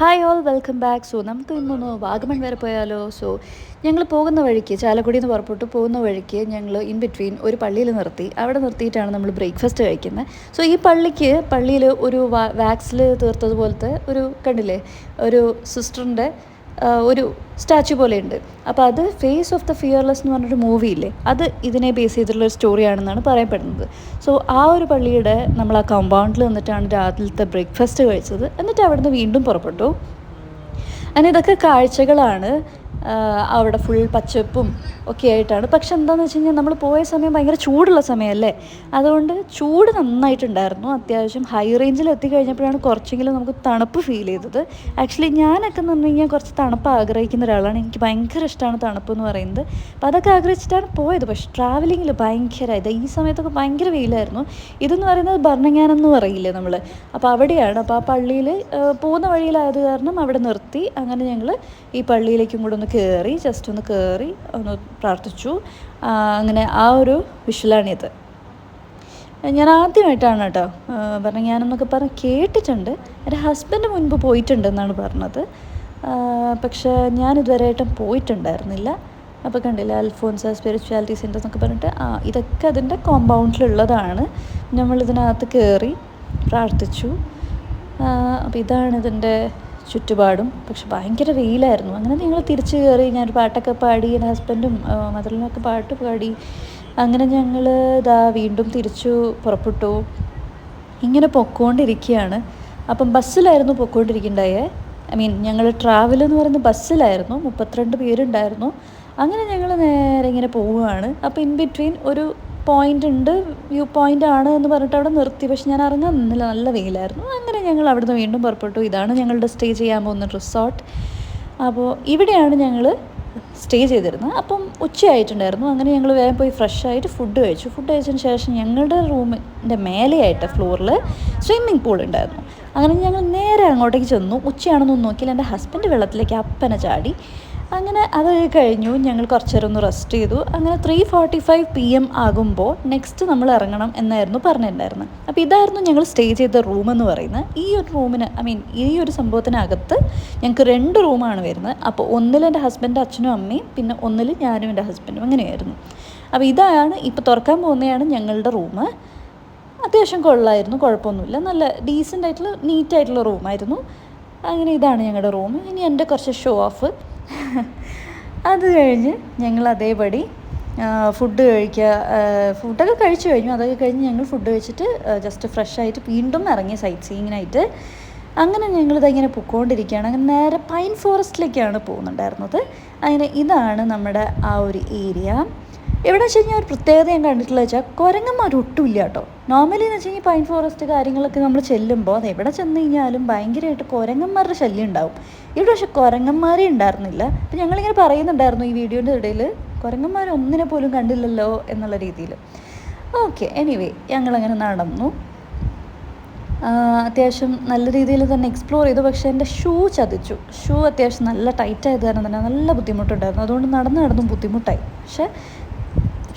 Hi all welcome back so നമുക്ക് ഇന്നൊന്ന് വാഗമൺ വരെ പോയാലോ? സോ ഞങ്ങൾ പോകുന്ന വഴിക്ക് ചാലക്കുടിയിൽ നിന്ന് പുറപ്പെട്ടു പോകുന്ന വഴിക്ക് ഞങ്ങൾ ഇൻ ബിറ്റ്വീൻ ഒരു പള്ളിയിൽ നിർത്തി. അവിടെ നിർത്തിയിട്ടാണ് നമ്മൾ ബ്രേക്ക്ഫാസ്റ്റ് കഴിക്കുന്നത് സോ ഈ പള്ളിക്ക് പള്ളിയിൽ ഒരു വാക്സിൽ തീർത്തതുപോലത്തെ ഒരു കണ്ടില്ലേ? ഒരു സിസ്റ്ററിന്റെ ഒരു സ്റ്റാച്ചു പോലെയുണ്ട്. അപ്പോൾ അത് ഫേസ് ഓഫ് ദ ഫിയർലെസ് എന്ന് പറഞ്ഞൊരു ഇല്ലേ അത് ഇതിനെ ബേസ് ചെയ്തിട്ടുള്ള ഒരു സ്റ്റോറിയാണെന്നാണ് പറയപ്പെടുന്നത്. സോ ആ ഒരു പള്ളിയുടെ നമ്മൾ ആ കമ്പൗണ്ടിൽ നിന്നിട്ടാണ് രാവിലത്തെ ബ്രേക്ക്ഫാസ്റ്റ് കഴിച്ചത്. എന്നിട്ട് അവിടുന്ന് വീണ്ടും പുറപ്പെട്ടു. അങ്ങനെ ഇതൊക്കെ കാഴ്ചകളാണ് അവിടെ ഫുൾ പച്ചപ്പും ഒക്കെ ആയിട്ടാണ്. പക്ഷെ എന്താണെന്ന് വെച്ച് കഴിഞ്ഞാൽ നമ്മൾ പോയ സമയം ഭയങ്കര ചൂടുള്ള സമയമല്ലേ അതുകൊണ്ട് ചൂട് നന്നായിട്ടുണ്ടായിരുന്നു. അത്യാവശ്യം ഹൈ റേഞ്ചിൽ എത്തിക്കഴിഞ്ഞപ്പോഴാണ് കുറച്ചെങ്കിലും നമുക്ക് തണുപ്പ് ഫീൽ ചെയ്തത്. ആക്ച്വലി ഞാനൊക്കെ എന്ന് പറഞ്ഞു കഴിഞ്ഞാൽ കുറച്ച് തണുപ്പ് ആഗ്രഹിക്കുന്ന ഒരാളാണ്. എനിക്ക് ഭയങ്കര ഇഷ്ടമാണ് തണുപ്പ് എന്ന് പറയുന്നത്. അപ്പോൾ അതൊക്കെ ആഗ്രഹിച്ചിട്ടാണ് പോയത്. പക്ഷെ ട്രാവലിങ്ങിൽ ഭയങ്കര ഇത് ഈ സമയത്തൊക്കെ ഭയങ്കര വെയിലായിരുന്നു. ഇതെന്ന് പറയുന്നത് ഭരണങ്ങാനെന്ന് പറയില്ലേ നമ്മൾ അപ്പോൾ അവിടെയാണ്. അപ്പോൾ ആ പള്ളിയിൽ പോകുന്ന വഴിയിലായത് കാരണം അവിടെ നിർത്തി. അങ്ങനെ ഞങ്ങൾ ഈ പള്ളിയിലേക്കും കൂടെ ഒന്ന് കയറി ജസ്റ്റ് ഒന്ന് കയറി ഒന്ന് പ്രാർത്ഥിച്ചു. അങ്ങനെ ആ ഒരു വിഷലാണിത്. ഞാൻ ആദ്യമായിട്ടാണ് കേട്ടോ പറഞ്ഞ ഞാനെന്നൊക്കെ പറഞ്ഞ് കേട്ടിട്ടുണ്ട്. എന്റെ ഹസ്ബൻഡ് മുൻപ് പോയിട്ടുണ്ടെന്നാണ് പറഞ്ഞത്. പക്ഷേ ഞാൻ ഇതുവരെയായിട്ടും പോയിട്ടുണ്ടായിരുന്നില്ല. അപ്പോൾ കണ്ടില്ല അൽഫോൻസ സ്പിരിച്വാലിറ്റി സെന്റർ എന്നൊക്കെ പറഞ്ഞിട്ട് ആ ഇതൊക്കെ അതിന്റെ കോമ്പൗണ്ടിലുള്ളതാണ് നമ്മളിതിനകത്ത് കയറി പ്രാർത്ഥിച്ചു. അപ്പോൾ ഇതാണ് ഇതിന്റെ ചുറ്റുപാടും പക്ഷെ ഭയങ്കര വെയിലായിരുന്നു അങ്ങനെ ഞങ്ങൾ തിരിച്ചു കയറി ഞാനൊരു പാട്ടൊക്കെ പാടി എന്റെ ഹസ്ബൻഡും മദറിനൊക്കെ പാട്ട് പാടി. അങ്ങനെ ഞങ്ങൾ ഇതാ വീണ്ടും തിരിച്ചു പുറപ്പെട്ടു. ഇങ്ങനെ പൊക്കോണ്ടിരിക്കുകയാണ് അപ്പം ബസ്സിലായിരുന്നു പൊക്കോണ്ടിരിക്കണ്ടായേ? ഐ മീൻ ഞങ്ങൾ ട്രാവൽ എന്ന് പറയുന്നത് ബസ്സിലായിരുന്നു. മുപ്പത്തിരണ്ട് പേരുണ്ടായിരുന്നു. അങ്ങനെ ഞങ്ങൾ നേരെ ഇങ്ങനെ പോവുകയാണ്. അപ്പോൾ ഇൻ ബിറ്റ്വീൻ ഒരു പോയിന്റ് ഉണ്ട് വ്യൂ പോയിന്റ് ആണ് എന്ന് പറഞ്ഞിട്ട് അവിടെ നിർത്തി. പക്ഷെ ഞാൻ ഇറങ്ങാൻ നിന്നില്ല. നല്ല വെയിലായിരുന്നു. അങ്ങനെ ഞങ്ങൾ അവിടുന്ന് വീണ്ടും പുറപ്പെട്ടു. ഇതാണ് ഞങ്ങളുടെ സ്റ്റേ ചെയ്യാൻ പോകുന്ന റിസോർട്ട് അപ്പോൾ ഇവിടെയാണ് ഞങ്ങൾ സ്റ്റേ ചെയ്തിരുന്നത്. അപ്പം ഉച്ചയായിട്ടുണ്ടായിരുന്നു. അങ്ങനെ ഞങ്ങൾ വേഗം പോയി ഫ്രഷ് ആയിട്ട് ഫുഡ് കഴിച്ചു. ഫുഡ് കഴിച്ചതിന് ശേഷം ഞങ്ങളുടെ റൂമിന്റെ മേലെയായിട്ട് ഫ്ലോറിൽ സ്വിമ്മിംഗ് പൂൾ ഉണ്ടായിരുന്നു. അങ്ങനെ ഞങ്ങൾ നേരെ അങ്ങോട്ടേക്ക് ചെന്നു. ഉച്ചയാണെന്നൊന്നും നോക്കിയില്ല. എന്റെ ഹസ്ബൻഡ് വെള്ളത്തിലേക്ക് അപ്പനെ ചാടി. അങ്ങനെ അത് കഴിഞ്ഞു. ഞങ്ങൾ കുറച്ചു നേരം ഒന്ന് റെസ്റ്റ് ചെയ്തു. അങ്ങനെ three forty five P M ആകുമ്പോൾ നെക്സ്റ്റ് നമ്മൾ ഇറങ്ങണം എന്നായിരുന്നു പറഞ്ഞിട്ടുണ്ടായിരുന്നത് അപ്പോൾ ഇതായിരുന്നു ഞങ്ങൾ സ്റ്റേ ചെയ്ത റൂം എന്ന് പറയുന്നത് ഈ ഒരു റൂമിന് ഐ മീൻ ഈ ഒരു സംഭവത്തിനകത്ത് ഞങ്ങൾക്ക് രണ്ട് റൂമാണ് വരുന്നത് അപ്പോൾ ഒന്നിൽ എന്റെ ഹസ്ബൻഡ് അച്ഛനും അമ്മയും പിന്നെ ഒന്നിൽ ഞാനും എന്റെ ഹസ്ബൻഡും അങ്ങനെയായിരുന്നു. അപ്പോൾ ഇതാണ് ഇപ്പോൾ തുറക്കാൻ പോകുന്നതാണ് ഞങ്ങളുടെ റൂം അത്യാവശ്യം കൊള്ളായിരുന്നു കുഴപ്പമൊന്നുമില്ല. നല്ല ഡീസന്റ് ആയിട്ടുള്ള നീറ്റായിട്ടുള്ള റൂമായിരുന്നു അങ്ങനെ ഇതാണ് ഞങ്ങളുടെ റൂം ഇനി എന്റെ കുറച്ച് ഷോ ഓഫ് അത് കഴിഞ്ഞ് ഞങ്ങൾ അതേപടി ഫുഡ് കഴിക്കുക ഫുഡൊക്കെ കഴിച്ചു കഴിഞ്ഞു. അതൊക്കെ കഴിഞ്ഞ് ഞങ്ങൾ ഫുഡ് കഴിച്ചിട്ട് ജസ്റ്റ് ഫ്രഷ് ആയിട്ട് വീണ്ടും ഇറങ്ങി സൈറ്റ് സീയിങ്ങിനായിട്ട് അങ്ങനെ ഞങ്ങളിത് ഇങ്ങനെ പൊക്കോണ്ടിരിക്കുകയാണ്. അങ്ങനെ നേരെ പൈൻ ഫോറസ്റ്റിലേക്കാണ് പോകുന്നുണ്ടായിരുന്നത്. അങ്ങനെ ഇതാണ് നമ്മുടെ ആ ഒരു ഏരിയ എവിടെ വെച്ച് കഴിഞ്ഞാൽ ഒരു പ്രത്യേകത ഞാൻ കണ്ടിട്ടില്ല വെച്ചാൽ കുരങ്ങന്മാർ ഒട്ടും ഇല്ല കേട്ടോ. നോർമലി എന്ന് വെച്ച് കഴിഞ്ഞാൽ പൈൻ ഫോറസ്റ്റ് കാര്യങ്ങളൊക്കെ നമ്മൾ ചെല്ലുമ്പോൾ അത് എവിടെ ചെന്ന് കഴിഞ്ഞാലും ഭയങ്കരമായിട്ട് കുരങ്ങന്മാരുടെ ശല്യം ഉണ്ടാവും. ഇവിടെ പക്ഷെ കുരങ്ങന്മാരേ ഉണ്ടായിരുന്നില്ല. അപ്പം ഞങ്ങളിങ്ങനെ പറയുന്നുണ്ടായിരുന്നു ഈ വീഡിയോന്റെ ഇടയിൽ കുരങ്ങന്മാർ ഒന്നിനെ പോലും കണ്ടില്ലല്ലോ എന്നുള്ള രീതിയിൽ ഓക്കെ എനിവേ ഞങ്ങളങ്ങനെ നടന്നു. അത്യാവശ്യം നല്ല രീതിയിൽ തന്നെ എക്സ്പ്ലോർ ചെയ്തു. പക്ഷേ എന്റെ ഷൂ ചതിച്ചു. ഷൂ അത്യാവശ്യം നല്ല ടൈറ്റ് ആയത് കാരണം തന്നെ നല്ല ബുദ്ധിമുട്ടുണ്ടായിരുന്നു. അതുകൊണ്ട് നടന്ന് നടന്നും ബുദ്ധിമുട്ടായി. പക്ഷേ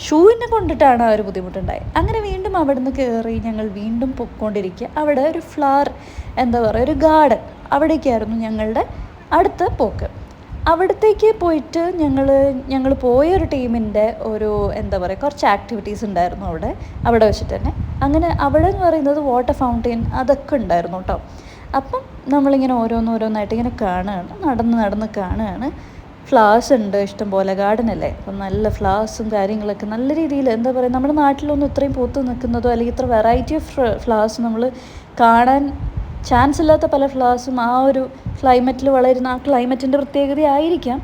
ഷൂവിനെ കൊണ്ടിട്ടാണ് ആ ഒരു ബുദ്ധിമുട്ടുണ്ടായത്. അങ്ങനെ വീണ്ടും അവിടുന്ന് കയറി ഞങ്ങൾ വീണ്ടും പൊയ്ക്കൊണ്ടിരിക്കുക. അവിടെ ഒരു ഫ്ലവർ എന്താ പറയുക ഒരു ഗാർഡൻ അവിടേക്കായിരുന്നു ഞങ്ങളുടെ അടുത്ത പോക്ക്. അവിടത്തേക്ക് പോയിട്ട് ഞങ്ങൾ ഞങ്ങൾ പോയ ഒരു ടീമിന്റെ ഒരു എന്താ പറയുക കുറച്ച് ആക്ടിവിറ്റീസ് ഉണ്ടായിരുന്നു അവിടെ അവിടെ വെച്ചിട്ട് തന്നെ. അങ്ങനെ അവിടെ എന്ന് പറയുന്നത് വാട്ടർ ഫൗണ്ടെയിൻ അതൊക്കെ ഉണ്ടായിരുന്നു കേട്ടോ. അപ്പം നമ്മളിങ്ങനെ ഓരോന്നോരോന്നായിട്ട് ഇങ്ങനെ കാണുകയാണ് നടന്ന് നടന്ന് കാണുകയാണ്. ഫ്ലവേഴ്സ് ഉണ്ട് ഇഷ്ടംപോലെ ഗാർഡൻ അല്ലേ? അപ്പം നല്ല ഫ്ലവേഴ്സും കാര്യങ്ങളൊക്കെ നല്ല രീതിയിൽ എന്താ പറയുക നമ്മുടെ നാട്ടിലൊന്നും ഇത്രയും പൂത്ത് നിൽക്കുന്നതോ അല്ലെങ്കിൽ ഇത്ര വെറൈറ്റി ഓഫ് ഫ്ലവേഴ്സ് നമ്മൾ കാണാൻ ചാൻസ് ഇല്ലാത്ത പല ഫ്ലവേഴ്സും ആ ഒരു ക്ലൈമറ്റിൽ വളരുന്ന ആ ക്ലൈമറ്റിന്റെ പ്രത്യേകതയായിരിക്കാം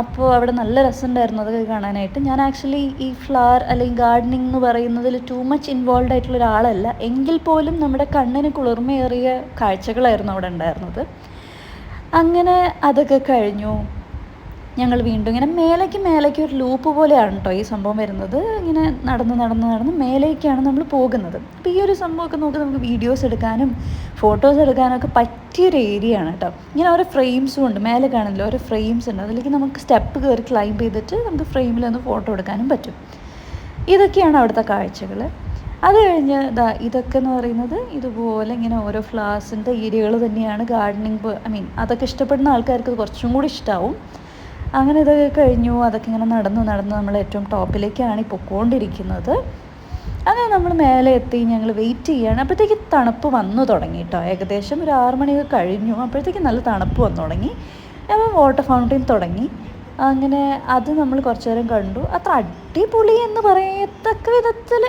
അപ്പോൾ അവിടെ നല്ല രസമുണ്ടായിരുന്നു അതൊക്കെ കാണാനായിട്ട്. ഞാൻ ആക്ച്വലി ഈ ഫ്ലവർ അല്ലെങ്കിൽ ഗാർഡനിങ് എന്ന് പറയുന്നതിൽ ടു മച്ച് ഇൻവോൾവ് ആയിട്ടുള്ള ഒരാളല്ല. എങ്കിൽ പോലും നമ്മുടെ കണ്ണിന് കുളിർമയേറിയ കാഴ്ചകളായിരുന്നു അവിടെ ഉണ്ടായിരുന്നത്. അങ്ങനെ അതൊക്കെ കഴിഞ്ഞു. ഞങ്ങൾ വീണ്ടും ഇങ്ങനെ മേലേക്ക് മേലേക്ക് ഒരു ലൂപ്പ് പോലെയാണ് കേട്ടോ ഈ സംഭവം വരുന്നത്. ഇങ്ങനെ നടന്ന് നടന്ന് നടന്ന് മേലേക്കാണ് നമ്മൾ പോകുന്നത്. അപ്പോൾ ഈ ഒരു സംഭവമൊക്കെ നോക്കി നമുക്ക് വീഡിയോസ് എടുക്കാനും ഫോട്ടോസ് എടുക്കാനൊക്കെ പറ്റിയൊരു ഏരിയ ആണ് കേട്ടോ ഇങ്ങനെ ഓരോ ഫ്രെയിംസും ഉണ്ട്. മേലെ കാണില്ല ഓരോ ഫ്രെയിംസ് ഉണ്ട്. അതിലേക്ക് നമുക്ക് സ്റ്റെപ്പ് കയറി ക്ലൈംബ് ചെയ്തിട്ട് നമുക്ക് ഫ്രെയിമിൽ ഒന്ന് ഫോട്ടോ എടുക്കാനും പറ്റും. ഇതൊക്കെയാണ് അവിടുത്തെ കാഴ്ചകൾ അത് കഴിഞ്ഞ് ഇതാ ഇതൊക്കെ എന്ന് പറയുന്നത് ഇതുപോലെ ഇങ്ങനെ ഓരോ ഫ്ലവേഴ്സിന്റെ ഏരിയകൾ തന്നെയാണ് ഗാർഡനിങ് ഐ മീൻ അതൊക്കെ ഇഷ്ടപ്പെടുന്ന ആൾക്കാർക്ക് കുറച്ചും കൂടി ഇഷ്ടമാവും അങ്ങനെ ഇതൊക്കെ കഴിഞ്ഞു. അതൊക്കെ ഇങ്ങനെ നടന്നു നടന്ന് നമ്മൾ ഏറ്റവും ടോപ്പിലേക്കാണ് ഈ പൊക്കോണ്ടിരിക്കുന്നത് അങ്ങനെ നമ്മൾ മേലെ എത്തി ഞങ്ങൾ വെയിറ്റ് ചെയ്യാണ്. അപ്പോഴത്തേക്ക് തണുപ്പ് വന്നു തുടങ്ങി കേട്ടോ ഏകദേശം ഒരു ആറ് മണിയൊക്കെ കഴിഞ്ഞു. അപ്പോഴത്തേക്ക് നല്ല തണുപ്പ് വന്നു തുടങ്ങി. അപ്പം വാട്ടർ ഫൗണ്ടൈൻ തുടങ്ങി. അങ്ങനെ അത് നമ്മൾ കുറച്ച് നേരം കണ്ടു. അത്ര അടിപൊളി എന്ന് പറയത്തക്ക വിധത്തിൽ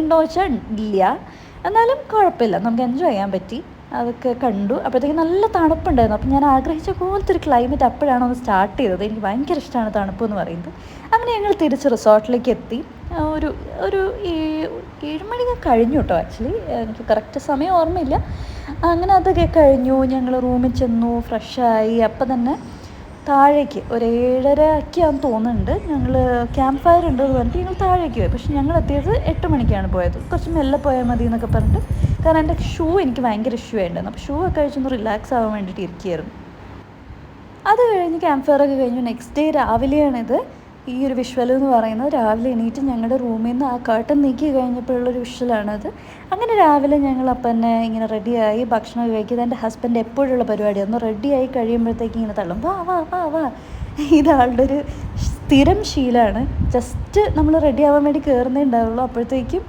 ഉണ്ടോ വെച്ചാൽ ഇല്ല. എന്നാലും കുഴപ്പമില്ല. നമുക്ക് എൻജോയ് ചെയ്യാൻ പറ്റി. അതൊക്കെ കണ്ടു. അപ്പോഴത്തേക്ക് നല്ല തണുപ്പുണ്ടായിരുന്നു. അപ്പം ഞാൻ ആഗ്രഹിച്ച പോലത്തെ ഒരു ക്ലൈമറ്റ് അപ്പോഴാണ് ഒന്ന് സ്റ്റാർട്ട് ചെയ്തത്. എനിക്ക് ഭയങ്കര ഇഷ്ടമാണ് തണുപ്പ് എന്ന് പറയുന്നത്. അങ്ങനെ ഞങ്ങൾ തിരിച്ച് റിസോർട്ടിലേക്ക് എത്തി. ഒരു ഒരു ഏ- ഏഴ് മണിയൊക്കെ കഴിഞ്ഞു കേട്ടോ ആക്ച്വലി എനിക്ക് കറക്റ്റ് സമയം ഓർമ്മയില്ല. അങ്ങനെ അതൊക്കെ കഴിഞ്ഞു. ഞങ്ങൾ റൂമിൽ ചെന്നു ഫ്രഷായി അപ്പം തന്നെ താഴേക്ക് ഒരു ഏഴര ഒക്കെയാണെന്ന് തോന്നുന്നുണ്ട്. ഞങ്ങൾ ക്യാമ്പ് ഫയർ ഉണ്ടെന്ന് പറഞ്ഞിട്ട് ഞങ്ങൾ താഴേക്ക് പോയി. പക്ഷെ ഞങ്ങൾ എത്തിയത് എട്ട് മണിക്കാണ് പോയത്. കുറച്ച് മെല്ലെ പോയാൽ മതി എന്നൊക്കെ പറഞ്ഞിട്ട് കാരണം എന്റെ ഷൂ എനിക്ക് ഭയങ്കര ഇഷ്യൂ ആയിട്ടുണ്ടായിരുന്നു അപ്പോൾ ഷൂ ഒക്കെ കഴിച്ചൊന്ന് റിലാക്സ് ആവാൻ വേണ്ടിയിട്ട് ഇരിക്കുകയായിരുന്നു അത് കഴിഞ്ഞ് ക്യാമ്പ് ഫയർ ഒക്കെ കഴിഞ്ഞു. നെക്സ്റ്റ് ഡേ രാവിലെയാണിത്. ഈ ഒരു വിഷ്വൽ എന്ന് പറയുന്നത് രാവിലെ എണീറ്റ് ഞങ്ങളുടെ റൂമിൽ നിന്ന് ആ കേട്ടൻ നീക്കി കഴിഞ്ഞപ്പോഴുള്ളൊരു വിഷ്വലാണത് അങ്ങനെ രാവിലെ ഞങ്ങൾ അപ്പം തന്നെ ഇങ്ങനെ റെഡിയായി ഭക്ഷണം കഴിക്കുന്നത് എന്റെ ഹസ്ബൻഡ് എപ്പോഴുള്ള പരിപാടിയാണ് ഒന്ന് റെഡിയായി കഴിയുമ്പോഴത്തേക്ക് ഇങ്ങനെ തള്ളും. വാ വാ വാ വാ. ഇതാളുടെ ഒരു സ്ഥിരം ശീലമാണ് ജസ്റ്റ് നമ്മൾ റെഡി ആവാൻ വേണ്ടി കയറുന്നേ ഉണ്ടാവുള്ളൂ അപ്പോഴത്തേക്കും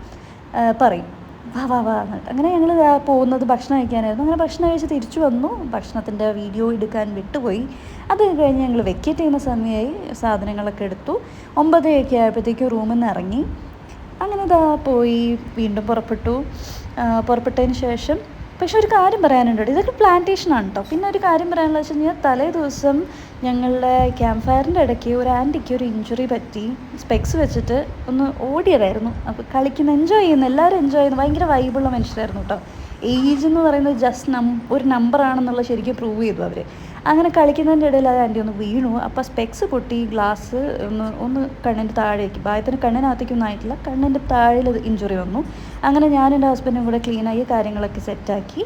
പറയും. വാ വാ വാ അങ്ങനെ ഞങ്ങൾ പോകുന്നത് ഭക്ഷണം കഴിക്കാനായിരുന്നു. അങ്ങനെ ഭക്ഷണം കഴിച്ച് തിരിച്ചു വന്നു. ഭക്ഷണത്തിന്റെ വീഡിയോ എടുക്കാൻ വിട്ടുപോയി. അത് കഴിഞ്ഞ് ഞങ്ങൾ വെക്കേറ്റ് ചെയ്യുന്ന സമയമായി സാധനങ്ങളൊക്കെ എടുത്തു. ഒമ്പതരയൊക്കെ ആയപ്പോഴത്തേക്കും റൂമിൽ നിന്ന് ഇറങ്ങി. അങ്ങനെ ഇതാ പോയി വീണ്ടും പുറപ്പെട്ടു. പുറപ്പെട്ടതിന് ശേഷം പക്ഷെ ഒരു കാര്യം പറയാനുണ്ട്. ഇതൊക്കെ പ്ലാന്റേഷനാണ് കേട്ടോ പിന്നെ ഒരു കാര്യം പറയാനുള്ളത് വെച്ച് കഴിഞ്ഞാൽ തലേ ദിവസം ഞങ്ങളുടെ ക്യാമ്പ് ഫയറിന്റെ ഇടയ്ക്ക് ഒരു ആന്റിക്ക് ഒരു ഇഞ്ചുറി പറ്റി. സ്പെക്സ് വെച്ചിട്ട് ഒന്ന് ഓടിയതായിരുന്നു. അപ്പോൾ കളിക്കുന്ന എൻജോയ് ചെയ്യുന്ന എല്ലാവരും എൻജോയ് ചെയ്യുന്ന ഭയങ്കര വൈബുള്ള മനുഷ്യരായിരുന്നു കേട്ടോ ഏജ് എന്ന് പറയുന്നത് ജസ്റ്റ് നം ഒരു നമ്പറാണെന്നുള്ള ശരിക്കും പ്രൂവ് ചെയ്തു അവർ അങ്ങനെ കളിക്കുന്നതിന്റെ ഇടയിൽ അത് ആന്റി ഒന്ന് വീണു. അപ്പോൾ സ്പെക്സ് പൊട്ടി ഗ്ലാസ് ഒന്ന് ഒന്ന് കണ്ണിന്റെ താഴേക്ക് ഭാഗത്തിന് കണ്ണിനകത്തേക്കൊന്നും ആയിട്ടില്ല. കണ്ണിന്റെ താഴെ ഇഞ്ചുറി വന്നു. അങ്ങനെ ഞാൻ എന്റെ ഹസ്ബൻഡും കൂടെ ക്ലീനായി കാര്യങ്ങളൊക്കെ സെറ്റാക്കി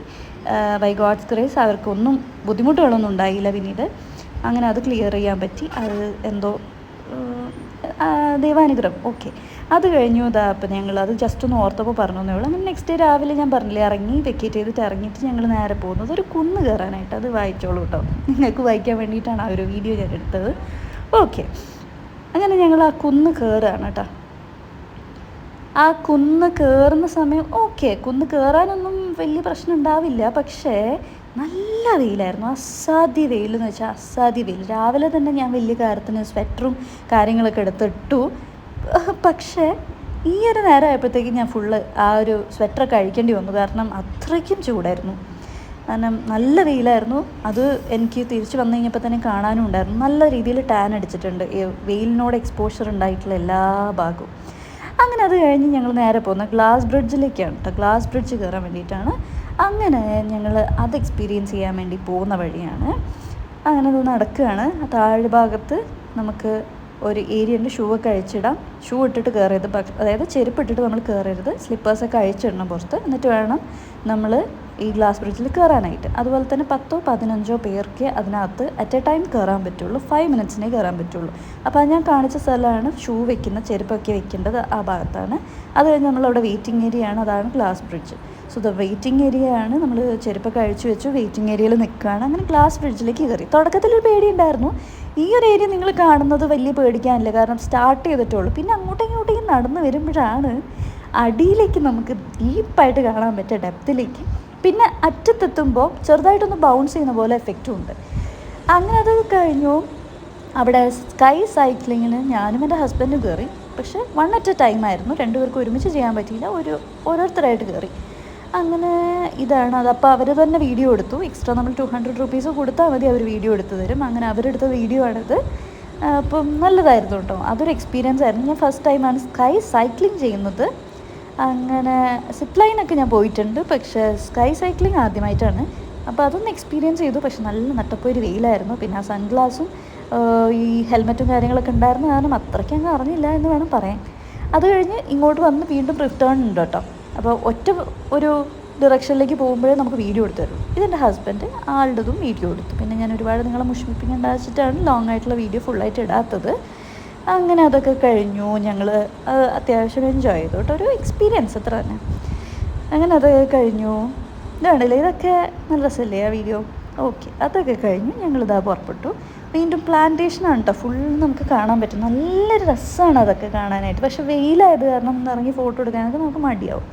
ബൈ ഗോഡ്സ് ഗ്രേസ് അവർക്കൊന്നും ബുദ്ധിമുട്ടുകളൊന്നും ഉണ്ടായില്ല പിന്നീട്. അങ്ങനെ അത് ക്ലിയർ ചെയ്യാൻ പറ്റി. അത് എന്തോ ദൈവാനുഗ്രഹം. ഓക്കെ അത് കഴിഞ്ഞു ഇതാ അപ്പം ഞങ്ങൾ അത് ജസ്റ്റ് ഒന്ന് ഓർത്തപ്പോൾ പറഞ്ഞു എന്നേ ഉള്ളൂ. അങ്ങനെ നെക്സ്റ്റ് ഡേ രാവിലെ ഞാൻ പറഞ്ഞില്ലേ ഇറങ്ങി വെക്കേറ്റ് ചെയ്തിട്ട് ഇറങ്ങിയിട്ട് ഞങ്ങൾ നേരെ പോകുന്നത് ഒരു കുന്ന് കയറാനായിട്ട്. അത് വായിച്ചോളൂ കേട്ടോ നിങ്ങൾക്ക് വായിക്കാൻ വേണ്ടിയിട്ടാണ് ആ ഒരു വീഡിയോ ഞാൻ എടുത്തത്. ഓക്കെ അങ്ങനെ ഞങ്ങൾ ആ കുന്ന് കയറുകയാണ് കേട്ടോ ആ കുന്ന് കയറുന്ന സമയം ഓക്കെ കുന്ന് കയറാനൊന്നും വലിയ പ്രശ്നം ഉണ്ടാവില്ല. പക്ഷേ നല്ല വെയിലായിരുന്നു. അസാധ്യ വെയിൽ എന്ന് വെച്ചാൽ അസാധ്യ വെയിൽ. രാവിലെ തന്നെ ഞാൻ വലിയ കാര്യത്തിന് സ്വെറ്ററും കാര്യങ്ങളൊക്കെ എടുത്തിട്ടു. പക്ഷേ ഈ ഒരു നേരം ആയപ്പോഴത്തേക്കും ഞാൻ ഫുള്ള് ആ ഒരു സ്വെറ്ററൊക്കെ അഴിക്കേണ്ടി വന്നു. കാരണം അത്രയ്ക്കും ചൂടായിരുന്നു. കാരണം നല്ല വെയിലായിരുന്നു. അത് എനിക്ക് തിരിച്ചു വന്നു കഴിഞ്ഞപ്പോൾ തന്നെ കാണാനും ഉണ്ടായിരുന്നു. നല്ല രീതിയിൽ ടാൻ അടിച്ചിട്ടുണ്ട്. വെയിലിനോട് എക്സ്പോഷർ ഉണ്ടായിട്ടുള്ള എല്ലാ ഭാഗവും. അങ്ങനെ അത് കഴിഞ്ഞ് ഞങ്ങൾ നേരെ പോകുന്നത് ഗ്ലാസ് ബ്രിഡ്ജിലേക്കാണ്. കേട്ടോ ഗ്ലാസ് ബ്രിഡ്ജ് കയറാൻ വേണ്ടിയിട്ടാണ്. അങ്ങനെ ഞങ്ങൾ അത് എക്സ്പീരിയൻസ് ചെയ്യാൻ വേണ്ടി പോകുന്ന വഴിയാണ്. അങ്ങനെ അത് നടക്കുകയാണ്. താഴെ ഭാഗത്ത് നമുക്ക് ഒരു ഏരിയ ഉണ്ട് ഷൂ ഒക്കെ അഴിച്ചിടാം. ഷൂ ഇട്ടിട്ട് കയറരുത് അതായത് ചെരുപ്പ് ഇട്ടിട്ട് നമ്മൾ കയറരുത് സ്ലിപ്പേഴ്സൊക്കെ അഴിച്ചിടണം പുറത്ത്. എന്നിട്ട് വേണം നമ്മൾ ഈ ഗ്ലാസ് ബ്രിഡ്ജിൽ കയറാനായിട്ട് അതുപോലെ തന്നെ പത്തോ പതിനഞ്ചോ പേർക്ക് അതിനകത്ത് അറ്റ് എ ടൈം കയറാൻ പറ്റുള്ളൂ. ഫൈവ് മിനിറ്റ്സിനേ കയറാൻ പറ്റുള്ളൂ. അപ്പോൾ ഞാൻ കാണിച്ച സ്ഥലമാണ്. ഷൂ വെക്കുന്ന ചെരുപ്പൊക്കെ വെക്കേണ്ടത് ആ ഭാഗത്താണ്. അത് കഴിഞ്ഞ് നമ്മളവിടെ വെയിറ്റിംഗ് ഏരിയ ആണ്. അതാണ് glass bridge so the waiting area ആണ്. നമ്മൾ ചെരുപ്പൊക്കെ അഴിച്ചു വെച്ചു. വെയിറ്റിംഗ് ഏരിയയിൽ നിൽക്കുകയാണ്. അങ്ങനെ ഗ്ലാസ് ബ്രിഡ്ജിലേക്ക് കയറി തുടക്കത്തിൽ ഒരു പേടി ഉണ്ടായിരുന്നു. ഈ ഒരു ഏരിയ നിങ്ങൾ കാണുന്നത് വലിയ പേടിക്കാനില്ല. കാരണം സ്റ്റാർട്ട് ചെയ്തിട്ടുള്ളൂ പിന്നെ അങ്ങോട്ടും ഇങ്ങോട്ടേക്കും നടന്ന് വരുമ്പോഴാണ് അടിയിലേക്ക് നമുക്ക് ഡീപ്പായിട്ട് കാണാൻ പറ്റുക ഡെപ്തിലേക്ക് പിന്നെ അറ്റത്തെത്തുമ്പോൾ ചെറുതായിട്ടൊന്ന് ബൗൺസ് ചെയ്യുന്ന പോലെ എഫക്റ്റും ഉണ്ട്. അങ്ങനെ അത് കഴിഞ്ഞു. അവിടെ സ്കൈ സൈക്ലിങ്ങിന് ഞാനും എന്റെ ഹസ്ബൻഡും കയറി പക്ഷെ വൺ അറ്റ് എ ടൈം ആയിരുന്നു. രണ്ടുപേർക്കും ഒരുമിച്ച് ചെയ്യാൻ പറ്റിയില്ല. ഒരു ഓരോരുത്തരായിട്ട് കയറി അങ്ങനെ ഇതാണ്. അത് അപ്പോൾ അവർ തന്നെ വീഡിയോ എടുത്തു. എക്സ്ട്രാ നമ്മൾ ടു ഹൺഡ്രഡ് റുപ്പീസ് കൊടുത്താൽ മതി അവർ വീഡിയോ എടുത്തു തരും. അങ്ങനെ അവരെടുത്ത വീഡിയോ ആണിത്. അപ്പം നല്ലതായിരുന്നു കേട്ടോ. അതൊരു എക്സ്പീരിയൻസ് ആയിരുന്നു. ഞാൻ ഫസ്റ്റ് ടൈമാണ് സ്കൈ സൈക്ലിംഗ് ചെയ്യുന്നത്. അങ്ങനെ സിപ്പ് ലൈനൊക്കെ ഞാൻ പോയിട്ടുണ്ട്. പക്ഷേ സ്കൈ സൈക്ലിംഗ് ആദ്യമായിട്ടാണ്. അപ്പോൾ അതൊന്ന് എക്സ്പീരിയൻസ് ചെയ്തു. പക്ഷെ നല്ല നട്ടപ്പൊരു വെയിലായിരുന്നു. പിന്നെ ആ സൺഗ്ലാസും ഈ ഹെൽമെറ്റും കാര്യങ്ങളൊക്കെ ഉണ്ടായിരുന്നു കാരണം അത്രയ്ക്ക് അങ്ങ് അറിഞ്ഞില്ല എന്ന് വേണം പറയാൻ. അത് കഴിഞ്ഞ് ഇങ്ങോട്ട് വന്ന് വീണ്ടും റിട്ടേൺ ഉണ്ട് കേട്ടോ. അപ്പോൾ ഒറ്റ ഒരു ഡിറക്ഷനിലേക്ക് പോകുമ്പോഴേ നമുക്ക് വീഡിയോ എടുത്തു തരും ഇതെന്റെ ഹസ്ബൻഡ് ആളുടേതും വീഡിയോ എടുത്തു. പിന്നെ ഞാൻ ഒരുപാട് നിങ്ങളെ മുഷിപ്പിക്കേണ്ട വെച്ചിട്ടാണ് ലോങ് ആയിട്ടുള്ള വീഡിയോ ഫുള്ളായിട്ട് ഇടാത്തത്. അങ്ങനെ അതൊക്കെ കഴിഞ്ഞു. ഞങ്ങൾ അത്യാവശ്യം എൻജോയ് ചെയ്തു കേട്ടോ. ഒരു എക്സ്പീരിയൻസ് അത്ര തന്നെ. അങ്ങനെ അതൊക്കെ കഴിഞ്ഞു. ഇതാണല്ലേ ഇതൊക്കെ നല്ല രസമല്ലേ ആ വീഡിയോ ഓക്കെ അതൊക്കെ കഴിഞ്ഞു. ഞങ്ങളിതാ പുറപ്പെട്ടു. വീണ്ടും പ്ലാന്റേഷനാണ് കേട്ടോ ഫുൾ നമുക്ക് കാണാൻ പറ്റും. നല്ല രസമാണ് അതൊക്കെ കാണാനായിട്ട്. പക്ഷേ വെയിലായത് കാരണം ഇറങ്ങി ഫോട്ടോ എടുക്കാനൊക്കെ നമുക്ക് മടിയാവും.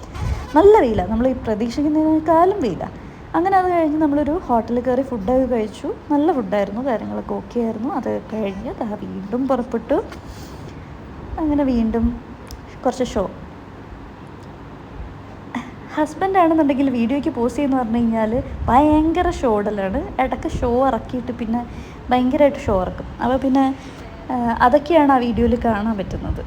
നല്ല വെയിലാണ് നമ്മൾ ഈ പ്രതീക്ഷിക്കുന്നതിനേക്കാളും വെയിലാണ് അങ്ങനെ അത് കഴിഞ്ഞ് നമ്മളൊരു ഹോട്ടലിൽ കയറി ഫുഡൊക്കെ കഴിച്ചു. നല്ല ഫുഡായിരുന്നു കാര്യങ്ങളൊക്കെ ഓക്കെ ആയിരുന്നു. അത് കഴിഞ്ഞ് വീണ്ടും പുറപ്പെട്ടു. അങ്ങനെ വീണ്ടും കുറച്ച് ഷോ ഹസ്ബൻഡ് ആണെന്നുണ്ടെങ്കിൽ വീഡിയോയ്ക്ക് പോസ്റ്റ് ചെയ്യുന്ന പറഞ്ഞു കഴിഞ്ഞാൽ ഭയങ്കര ഷോഡലാണ് ഇടയ്ക്ക് ഷോ ഇറക്കിയിട്ട് പിന്നെ ഭയങ്കരമായിട്ട് ഷോ ഇറക്കും. അപ്പോൾ പിന്നെ അതൊക്കെയാണ് ആ വീഡിയോയിൽ കാണാൻ പറ്റുന്നത്.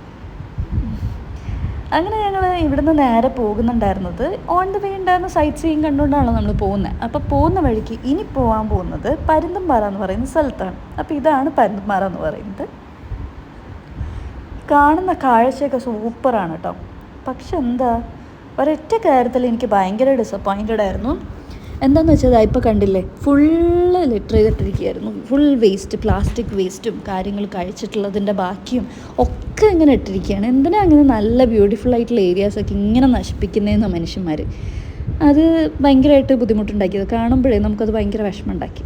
അങ്ങനെ ഞങ്ങൾ ഇവിടുന്ന് നേരെ പോകുന്നുണ്ടായിരുന്നത് ഓൺ ദ വേ ഉണ്ടായിരുന്ന സൈറ്റ് സീയിങ് കണ്ടുകൊണ്ടാണ് നമ്മൾ പോകുന്നത് അപ്പോൾ പോകുന്ന വഴിക്ക് ഇനി പോകാൻ പോകുന്നത് പരുന്തുംപാറ എന്ന് പറയുന്ന സ്ഥലത്താണ്. അപ്പോൾ ഇതാണ് പരുന്തുംപാറ എന്ന് പറയുന്നത്. കാണുന്ന കാഴ്ചയൊക്കെ സൂപ്പറാണ് കേട്ടോ പക്ഷെ എന്താ ഒരൊറ്റ കാര്യത്തിൽ എനിക്ക് ഭയങ്കര ഡിസപ്പോയിന്റഡ് ആയിരുന്നു. എന്താണെന്ന് വെച്ചാൽ ഇപ്പോൾ കണ്ടില്ലേ ഫുള്ള് ലിറ്റർ ചെയ്തിട്ടിരിക്കുകയായിരുന്നു. ഫുൾ വേസ്റ്റ് പ്ലാസ്റ്റിക് വേസ്റ്റും കാര്യങ്ങൾ കഴിച്ചിട്ടുള്ളതിന്റെ ബാക്കിയും ഒക്കെ ഇങ്ങനെ ഇട്ടിരിക്കുകയാണ്. എന്തിനാ അങ്ങനെ നല്ല ബ്യൂട്ടിഫുൾ ആയിട്ടുള്ള ഏരിയാസൊക്കെ ഇങ്ങനെ നശിപ്പിക്കുന്നതെന്ന് മനുഷ്യന്മാർ അത് ഭയങ്കരമായിട്ട് ബുദ്ധിമുട്ടുണ്ടാക്കിയത്. കാണുമ്പോഴേ നമുക്കത് ഭയങ്കര വിഷമമുണ്ടാക്കി.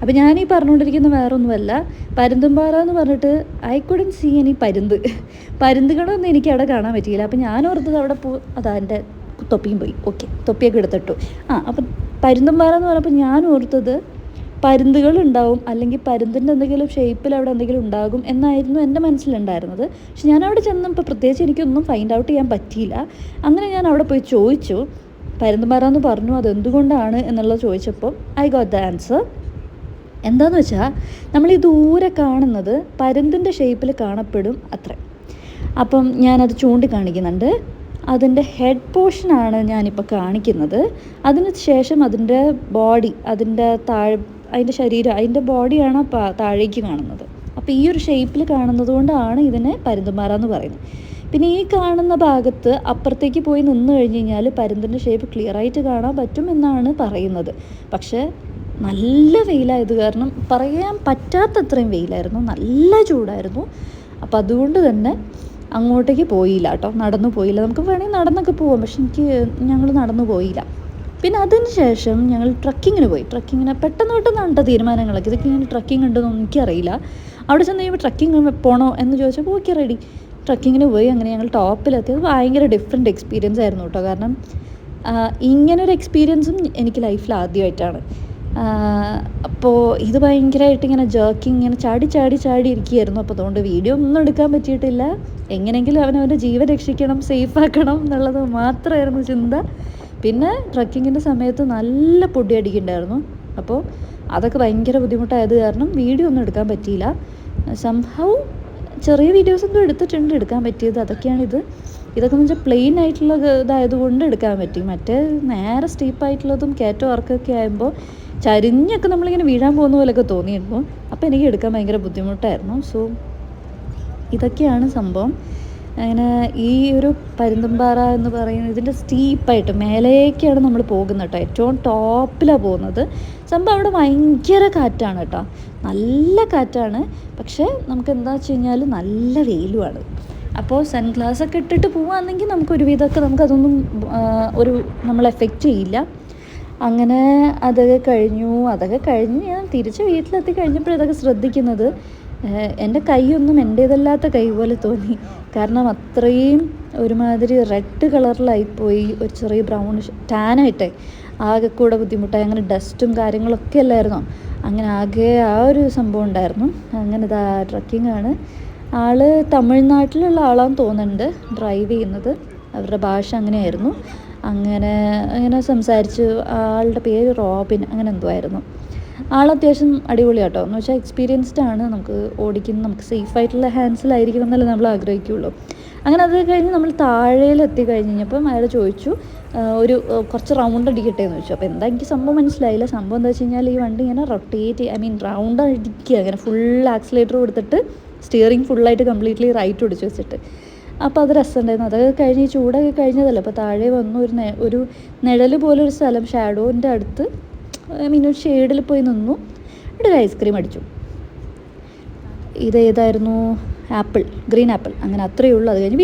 അപ്പോൾ ഞാൻ ഈ പറഞ്ഞുകൊണ്ടിരിക്കുന്ന വേറെ ഒന്നുമല്ല പരുന്തുംപാറ എന്ന് പറഞ്ഞിട്ട് ഐ കുഡൻ സീ എനി പരുന്ത്. പരുന്തുകളൊന്നും എനിക്ക് അവിടെ കാണാൻ പറ്റിയില്ല. അപ്പോൾ ഞാൻ ഓർത്തത് അവിടെ പോ അതാ എന്റെ തൊപ്പിയും പോയി. ഓക്കെ തൊപ്പിയൊക്കെ എടുത്തിട്ടു. ആ അപ്പം പരുന്തുംപാറ എന്ന് പറഞ്ഞപ്പോൾ ഞാൻ ഓർത്തത് പരുന്തുകൾ ഉണ്ടാവും അല്ലെങ്കിൽ പരുന്തിന്റെ എന്തെങ്കിലും ഷേപ്പിൽ അവിടെ എന്തെങ്കിലും ഉണ്ടാകും എന്നായിരുന്നു എന്റെ മനസ്സിലുണ്ടായിരുന്നത്. പക്ഷെ ഞാൻ അവിടെ ചെന്നപ്പോൾ പ്രത്യേകിച്ച് എനിക്കൊന്നും ഫൈൻഡ് ഔട്ട് ചെയ്യാൻ പറ്റിയില്ല. അങ്ങനെ ഞാൻ അവിടെ പോയി ചോദിച്ചു. പരുന്തുംപാറ എന്ന് പറഞ്ഞു അതെന്തുകൊണ്ടാണ്? എന്നുള്ളത് ചോദിച്ചപ്പോൾ ഐ ഗോട്ട് ദ ആൻസർ എന്താന്ന് വെച്ചാൽ നമ്മൾ ഈ ദൂരെ കാണുന്നത് പരുന്തിന്റെ ഷേപ്പിൽ കാണപ്പെടും അത്ര. അപ്പം ഞാനത് ചൂണ്ടിക്കാണിക്കുന്നുണ്ട്. അതിന്റെ ഹെഡ് പോർഷനാണ് ഞാനിപ്പോൾ കാണിക്കുന്നത്. അതിന് ശേഷം അതിന്റെ ബോഡി അതിന്റെ താഴെ അതിന്റെ ശരീരം അതിന്റെ ബോഡിയാണ് താഴേക്ക് കാണുന്നത്. അപ്പോൾ ഈ ഒരു ഷേപ്പിൽ കാണുന്നത് കൊണ്ടാണ് ഇതിനെ പരുന്തുമാറ എന്ന് പറയുന്നത്. പിന്നെ ഈ കാണുന്ന ഭാഗത്ത് അപ്പുറത്തേക്ക് പോയി നിന്ന് കഴിഞ്ഞ് കഴിഞ്ഞാൽ പരുന്തിന്റെ ഷേപ്പ് ക്ലിയർ ആയിട്ട് കാണാൻ പറ്റും എന്നാണ് പറയുന്നത്. പക്ഷേ നല്ല വെയിലായത് കാരണം പറയാൻ പറ്റാത്തത്രയും വെയിലായിരുന്നു. നല്ല ചൂടായിരുന്നു. അപ്പോൾ അതുകൊണ്ട് തന്നെ അങ്ങോട്ടേക്ക് പോയില്ല കേട്ടോ. നടന്നു പോയില്ല. നമുക്ക് വേണമെങ്കിൽ നടന്നൊക്കെ പോവാം. പക്ഷെ എനിക്ക് ഞങ്ങൾ നടന്നു പോയില്ല. പിന്നെ അതിന് ശേഷം ഞങ്ങൾ ട്രക്കിങ്ങിന് പോയി. ട്രക്കിങ്ങിന് പെട്ടെന്ന് പെട്ടെന്ന് കണ്ട തീരുമാനങ്ങളൊക്കെ. ഇതൊക്കെ ഇങ്ങനെ ട്രക്കിംഗ് ഉണ്ടെന്നൊന്നും എനിക്കറിയില്ല. അവിടെ ചെന്ന് കഴിയുമ്പോൾ ട്രക്കിംഗ് പോകണോ എന്ന് ചോദിച്ചപ്പോൾ ഓക്കെ റെഡി. ട്രക്കിങ്ങിന് പോയി. അങ്ങനെ ഞങ്ങൾ ടോപ്പിലെത്തി. അത് ഭയങ്കര ഡിഫറെന്റ് എക്സ്പീരിയൻസ് ആയിരുന്നു കേട്ടോ. കാരണം ഇങ്ങനൊരു എക്സ്പീരിയൻസും എനിക്ക് ലൈഫിൽ ആദ്യമായിട്ടാണ്. അപ്പോൾ ഇത് ഭയങ്കരമായിട്ട് ഇങ്ങനെ ജേർക്കിങ് ഇങ്ങനെ ചാടി ചാടി ചാടി ഇരിക്കുകയായിരുന്നു. അപ്പോൾ അതുകൊണ്ട് വീഡിയോ ഒന്നും എടുക്കാൻ പറ്റിയിട്ടില്ല. എങ്ങനെയെങ്കിലും അവനവന്റെ ജീവൻ രക്ഷിക്കണം സേഫാക്കണം എന്നുള്ളത് മാത്രമായിരുന്നു ചിന്ത. പിന്നെ ട്രക്കിങ്ങിന്റെ സമയത്ത് നല്ല പൊടി അടിക്കുന്നുണ്ടായിരുന്നു. അപ്പോൾ അതൊക്കെ ഭയങ്കര ബുദ്ധിമുട്ടായത് കാരണം വീഡിയോ ഒന്നും എടുക്കാൻ പറ്റിയില്ല. സംഭവം ചെറിയ വീഡിയോസ് എന്തോ എടുത്തിട്ടുണ്ട് എടുക്കാൻ പറ്റിയത്. അതൊക്കെയാണിത്. ഇതൊക്കെ എന്ന് വെച്ചാൽ പ്ലെയിൻ ആയിട്ടുള്ള ഇതായതുകൊണ്ട് എടുക്കാൻ പറ്റി. മറ്റേ നേരെ സ്റ്റീപ്പായിട്ടുള്ളതും കയറ്റം വർക്കൊക്കെ ആകുമ്പോൾ ചരിഞ്ഞൊക്കെ നമ്മളിങ്ങനെ വീഴാൻ പോകുന്ന പോലെയൊക്കെ തോന്നിയിരുന്നു. അപ്പോൾ എനിക്ക് എടുക്കാൻ ഭയങ്കര ബുദ്ധിമുട്ടായിരുന്നു. സോ ഇതൊക്കെയാണ് സംഭവം. അങ്ങനെ ഈ ഒരു പരുന്തുംപാറ എന്ന് പറയുന്നത് ഇതിന്റെ സ്റ്റീപ്പായിട്ട് മേലേക്കാണ് നമ്മൾ പോകുന്നത് കേട്ടോ. ഏറ്റവും ടോപ്പിലാണ് പോകുന്നത്. സംഭവം അവിടെ ഭയങ്കര കാറ്റാണ് കേട്ടോ. നല്ല കാറ്റാണ്. പക്ഷേ നമുക്ക് എന്താ വെച്ച് കഴിഞ്ഞാൽ നല്ല വെയിലുമാണ്. അപ്പോൾ സൺഗ്ലാസ് ഒക്കെ ഇട്ടിട്ട് പോവുകയാണെങ്കിൽ നമുക്ക് ഒരുവിധമൊക്കെ നമുക്കതൊന്നും ഒരു നമ്മൾ എഫക്റ്റ് ചെയ്യില്ല. അങ്ങനെ അതൊക്കെ കഴിഞ്ഞു. അതൊക്കെ കഴിഞ്ഞ് ഞാൻ തിരിച്ച് വീട്ടിലെത്തി കഴിഞ്ഞപ്പോൾ ഇതൊക്കെ ശ്രദ്ധിക്കുന്നത്. എന്റെ കൈയൊന്നും എന്റേതല്ലാത്ത കൈ പോലെ തോന്നി. കാരണം അത്രയും ഒരുമാതിരി റെഡ് കളറിലായിപ്പോയി ഒരു ചെറിയ ബ്രൗൺ ടാനായിട്ടേ. ആകെ കൂടെ ബുദ്ധിമുട്ടായി. അങ്ങനെ ഡസ്റ്റും കാര്യങ്ങളൊക്കെ അല്ലായിരുന്നു? അങ്ങനെ ആകെ ആ ഒരു സംഭവം ഉണ്ടായിരുന്നു. അങ്ങനെ ഇതാ ട്രക്കിംഗ് ആണ്. ആൾ തമിഴ്നാട്ടിലുള്ള ആളാന്ന് തോന്നുന്നുണ്ട് ഡ്രൈവ് ചെയ്യുന്നത്. അവരുടെ ഭാഷ അങ്ങനെയായിരുന്നു. അങ്ങനെ അങ്ങനെ സംസാരിച്ച് ആളുടെ പേര് റോബിൻ അങ്ങനെ എന്തോ ആയിരുന്നു. ആൾ അത്യാവശ്യം അടിപൊളിയാട്ടോ. എന്ന് വെച്ചാൽ എക്സ്പീരിയൻസ്ഡ് ആണ്. നമുക്ക് ഓടിക്കുന്ന നമുക്ക് സേഫ് ആയിട്ടുള്ള ഹാൻഡ്സിലായിരിക്കണം എന്നല്ലേ നമ്മൾ ആഗ്രഹിക്കുകയുള്ളൂ അങ്ങനെ അത് കഴിഞ്ഞ് നമ്മൾ താഴേൽ എത്തി കഴിഞ്ഞ് കഴിഞ്ഞപ്പം അയാൾ ചോദിച്ചു ഒരു കുറച്ച് റൗണ്ട് അടിക്കട്ടെ എന്ന് ചോദിച്ചു. അപ്പോൾ എന്താ എനിക്ക് സംഭവം മനസ്സിലായില്ല. സംഭവം എന്താ വെച്ച് കഴിഞ്ഞാൽ ഈ വണ്ടി ഇങ്ങനെ റൊട്ടേറ്റ് ഐ മീൻ റൗണ്ട് അടിക്കുക അങ്ങനെ ഫുൾ ആക്സിലേറ്റർ കൊടുത്തിട്ട് സ്റ്റിയറിംഗ് ഫുള്ളായിട്ട് കംപ്ലീറ്റ്ലി റൈറ്റ് ഒടിച്ച് വെച്ചിട്ട്. അപ്പോൾ അത് രസമുണ്ടായിരുന്നു. അതൊക്കെ കഴിഞ്ഞ് ചൂടൊക്കെ കഴിഞ്ഞതല്ലേ? അപ്പോൾ താഴെ വന്നു ഒരു ഒരു നിഴൽ പോലെ ഒരു സ്ഥലം ഷാഡോന്റെ അടുത്ത്. ഐ മീൻ ഒരു ഷെയ്ഡിൽ പോയി നിന്നു. എന്നിട്ട് ഒരു ഐസ്ക്രീം അടിച്ചു. ഇത് ഏതായിരുന്നു ആപ്പിൾ ഗ്രീൻ ആപ്പിൾ. അങ്ങനെ അത്രയേ ഉള്ളൂ. അത് കഴിഞ്ഞ്